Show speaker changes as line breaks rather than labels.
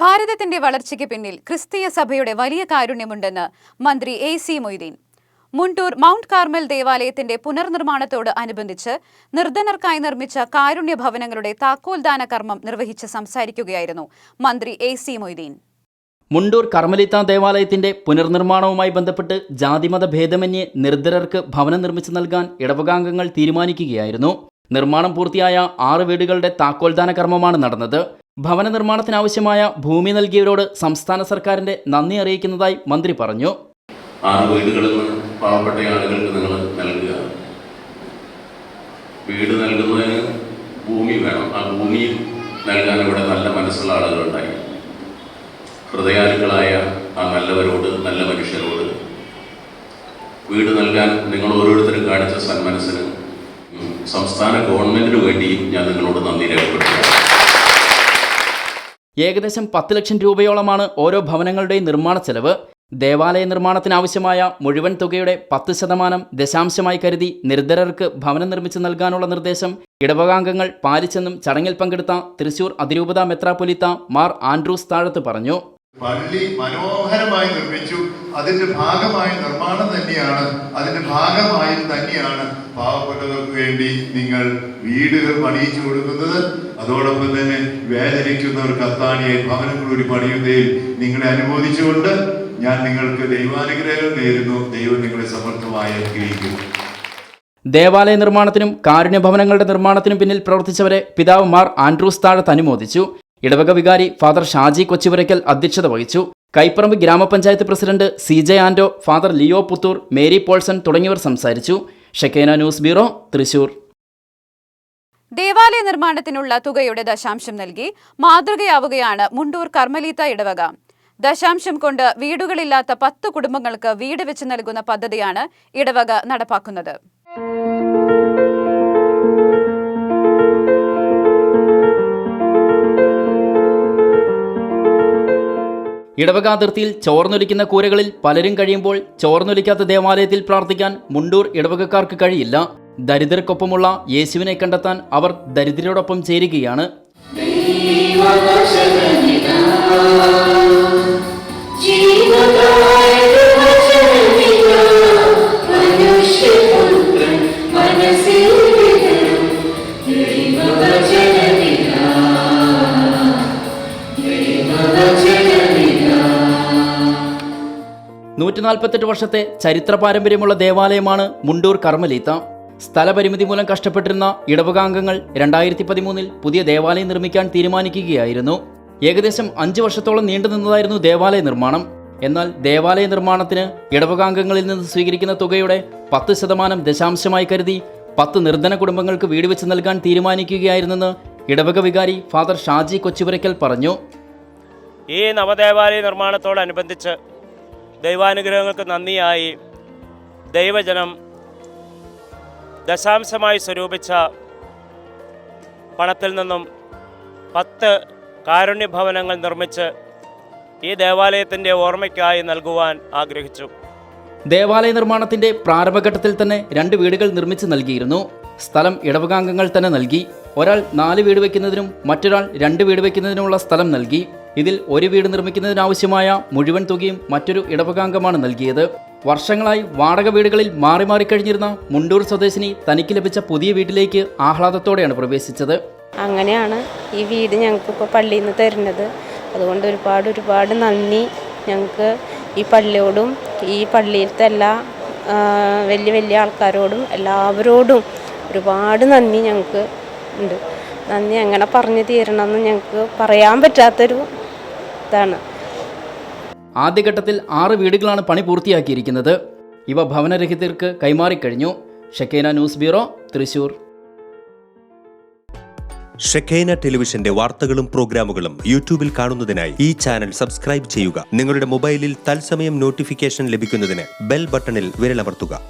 ഭാരതത്തിന്റെ വളർച്ചയ്ക്ക് പിന്നിൽ ക്രിസ്തീയ സഭയുടെ വലിയ കാരുണ്യമുണ്ടെന്ന് മന്ത്രി A C Moideen. Mundur Mount Carmel ദേവാലയത്തിന്റെ പുനർനിർമ്മാണത്തോട് അനുബന്ധിച്ച് നിർധനർക്കായി നിർമ്മിച്ച കാരുണ്യ ഭവനങ്ങളുടെ താക്കോൽദാന കർമ്മം നിർവഹിച്ച് സംസാരിക്കുകയായിരുന്നു മന്ത്രി എ സി മൊയ്തീൻ.
മുണ്ടൂർ കർമ്മലിത്ത ദേവാലയത്തിന്റെ പുനർനിർമ്മാണവുമായി ബന്ധപ്പെട്ട് ജാതിമത ഭേദമന്യേ നിർദ്ധരർക്ക് ഭവനം നിർമ്മിച്ചു നൽകാൻ ഇടവകാംഗങ്ങൾ തീരുമാനിക്കുകയായിരുന്നു. നിർമ്മാണം പൂർത്തിയായ ആറ് വീടുകളുടെ താക്കോൽദാന കർമ്മമാണ് നടന്നത്. ഭവന നിർമ്മാണത്തിനാവശ്യമായ ഭൂമി നൽകിയവരോട് സംസ്ഥാന സർക്കാരിന്റെ നന്ദി അറിയിക്കുന്നതായി മന്ത്രി പറഞ്ഞു.
ആറ് വീടുകളിൽ നിന്ന് പാവപ്പെട്ട ആളുകൾക്ക് നിങ്ങൾ നൽകുക. വീട് നൽകുന്നതിന് ഭൂമി വേണം. ആ ഭൂമി നൽകാൻ ഇവിടെ നല്ല മനസ്സുള്ള ആളുകളുണ്ടായി ഹൃദയാലുക്കളായ ആ നല്ലവരോട് നല്ല മനുഷ്യരോട് വീട് നൽകാൻ നിങ്ങൾ ഓരോരുത്തരും കാണിച്ച സന്മനസ്സിന് സംസ്ഥാന ഗവൺമെന്റിന് വേണ്ടിയും ഞാൻ നിങ്ങളോട് നന്ദി രേഖപ്പെടുത്തുന്നു.
ഏകദേശം പത്ത് ലക്ഷം രൂപയോളമാണ് ഓരോ ഭവനങ്ങളുടെയും നിർമ്മാണ ചെലവ്. ദേവാലയ നിർമ്മാണത്തിനാവശ്യമായ മുഴുവൻ തുകയുടെ പത്ത് ശതമാനം ദശാംശമായി കരുതി നിർദ്ധരർക്ക് ഭവനം നിർമ്മിച്ചു നൽകാനുള്ള നിർദ്ദേശം. ഇടവകാംഗങ്ങൾ പാലിച്ചെന്നും ചടങ്ങിൽ പങ്കെടുത്ത തൃശൂർ അതിരൂപത മെത്രാപ്പൊലിത്ത മാർ ആൻഡ്രൂസ് താഴത്ത് പറഞ്ഞു.
പള്ളി മനോഹരമായി നിർമ്മിച്ചു. അതിന്റെ ഭാഗമായ നിർമ്മാണം തന്നെയാണ് അതിന്റെ ഭാഗമായി തന്നെയാണ് പാവപ്പെട്ടവർക്ക് വേണ്ടി നിങ്ങൾ വീടുകൾ പണിയിച്ചു കൊടുക്കുന്നത്. അതോടൊപ്പം തന്നെ വേദനിക്കുന്നവർക്ക് അത്താണിയെ ഭവനങ്ങൾ ഒരു പണിയുന്നതിൽ നിങ്ങളെ അനുമോദിച്ചുകൊണ്ട് ഞാൻ നിങ്ങൾക്ക് ദൈവാനുഗ്രഹങ്ങൾ നേരുന്നു. ദൈവം നിങ്ങളെ സമർത്ഥമായി അനുഗ്രഹിക്കും
ദേവാലയ നിർമ്മാണത്തിനും കാരുണ്യ ഭവനങ്ങളുടെ നിർമ്മാണത്തിനും പിന്നിൽ പ്രവർത്തിച്ചവരെ പിതാവ് മാർ ആൻഡ്രൂസ് താഴത്ത് അനുമോദിച്ചു. ഇടവക വികാരി ഫാദർ ഷാജി കൊച്ചിവരയ്ക്കൽ അധ്യക്ഷത വഹിച്ചു. കൈപ്പറമ്പ് ഗ്രാമപഞ്ചായത്ത് president C J Ando father Leo Puthur Mary Paulson തുടങ്ങിയവർ സംസാരിച്ചു. Shekinah news bureau Thrissur.
ദേവാലയ നിർമ്മാണത്തിനുള്ള തുകയുടെ ദശാംശം നൽകി മാതൃകയാവുകയാണ് മുണ്ടൂർ കർമ്മലീത്ത ഇടവക. ദശാംശം കൊണ്ട് വീടുകളില്ലാത്ത പത്ത് കുടുംബങ്ങൾക്ക് വീട് വെച്ച് നൽകുന്ന പദ്ധതിയാണ് ഇടവക നടപ്പാക്കുന്നത്.
ഇടവക അതിർത്തിയിൽ ചോർന്നൊലിക്കുന്ന കൂരകളിൽ പലരും കഴിയുമ്പോൾ ചോർന്നൊലിക്കാത്ത ദേവാലയത്തിൽ പ്രാർത്ഥിക്കാൻ മുണ്ടൂർ ഇടവകക്കാർക്ക് കഴിയില്ല. ദരിദ്രർക്കൊപ്പമുള്ള യേശുവിനെ കണ്ടെത്താൻ അവർ ദരിദ്രരോടൊപ്പം ചേരുകയാണ്. നൂറ്റി നാൽപ്പത്തെട്ട് വർഷത്തെ ചരിത്ര പാരമ്പര്യമുള്ള ദേവാലയമാണ് മുണ്ടൂർ കർമ്മലീത്ത. സ്ഥലപരിമിതി മൂലം കഷ്ടപ്പെട്ടിരുന്ന ഇടവകാംഗങ്ങൾ രണ്ടായിരത്തി പതിമൂന്നിൽ പുതിയ ദേവാലയം നിർമ്മിക്കാൻ തീരുമാനിക്കുകയായിരുന്നു. ഏകദേശം അഞ്ച് വർഷത്തോളം നീണ്ടുനിന്നതായിരുന്നു ദേവാലയ നിർമ്മാണം. എന്നാൽ ദേവാലയ നിർമ്മാണത്തിന് ഇടവകാംഗങ്ങളിൽ നിന്ന് സ്വീകരിക്കുന്ന തുകയുടെ പത്ത് ശതമാനം ദശാംശമായി കരുതി പത്ത് നിർധന കുടുംബങ്ങൾക്ക് വീട് വെച്ച് നൽകാൻ തീരുമാനിക്കുകയായിരുന്നെന്ന് ഇടവക വികാരി ഫാദർ ഷാജി കൊച്ചുപുരയ്ക്കൽ പറഞ്ഞു.
ഈ നവദേവാലയ നിർമ്മാണത്തോടനുബന്ധിച്ച് ദൈവാനുഗ്രഹങ്ങൾക്ക് നന്ദിയായി ദൈവജനം ദശാംശമായി സ്വരൂപിച്ച പണത്തിൽ നിന്നും പത്ത് കാരുണ്യഭവനങ്ങൾ നിർമ്മിച്ച് ഈ ദേവാലയത്തിന്റെ ഓർമ്മയ്ക്കായി നൽകുവാൻ ആഗ്രഹിച്ചു.
ദേവാലയ നിർമ്മാണത്തിന്റെ പ്രാരംഭഘട്ടത്തിൽ തന്നെ രണ്ട് വീടുകൾ നിർമ്മിച്ച് നൽകിയിരുന്നു. സ്ഥലം ഇടവകാംഗങ്ങൾ തന്നെ നൽകി. ഒരാൾ നാല് വീട് വയ്ക്കുന്നതിനും മറ്റൊരാൾ രണ്ട് വീട് വയ്ക്കുന്നതിനുമുള്ള സ്ഥലം നൽകി. ഇതിൽ ഒരു വീട് നിർമ്മിക്കുന്നതിനാവശ്യമായ മുഴുവൻ തുകയും മറ്റൊരു ഇടവകാംഗമാണ് നൽകിയത്. വർഷങ്ങളായി വാടക വീടുകളിൽ മാറി മാറി കഴിഞ്ഞിരുന്ന മുണ്ടൂർ സ്വദേശിനി തനിക്ക് ലഭിച്ച പുതിയ വീട്ടിലേക്ക് ആഹ്ലാദത്തോടെയാണ് പ്രവേശിച്ചത്.
അങ്ങനെയാണ് ഈ വീട് ഞങ്ങൾക്ക് ഇപ്പോൾ പള്ളിയിൽ നിന്ന് തരുന്നത്. അതുകൊണ്ട് ഒരുപാട് ഒരുപാട് നന്ദി. ഞങ്ങൾക്ക് ഈ പള്ളിയോടും ഈ പള്ളിയിലത്തെ എല്ലാ വലിയ വലിയ ആൾക്കാരോടും എല്ലാവരോടും ഒരുപാട് നന്ദി ഞങ്ങൾക്ക് ഉണ്ട്. നന്ദി എങ്ങനെ പറഞ്ഞു തീരണമെന്ന് ഞങ്ങൾക്ക് പറയാൻ പറ്റാത്തൊരു ഇതാണ്
ആദ്യഘട്ടത്തിൽ ആറ് വീടുകളാണ് പണി പൂർത്തിയാക്കിയിരിക്കുന്നത്. ഇവ ഭവനരഹിതർക്ക് കൈമാറിക്കഴിഞ്ഞു. Shekinah news bureau Thrissur.
ഷെഖേന ടെലിവിഷന്റെ വാർത്തകളും പ്രോഗ്രാമുകളും യൂട്യൂബിൽ കാണുന്നതിനായി ഈ ചാനൽ സബ്സ്ക്രൈബ് ചെയ്യുക. നിങ്ങളുടെ മൊബൈലിൽ തത്സമയം നോട്ടിഫിക്കേഷൻ ലഭിക്കുന്നതിന് ബെൽ ബട്ടണിൽ വിരലമർത്തുക.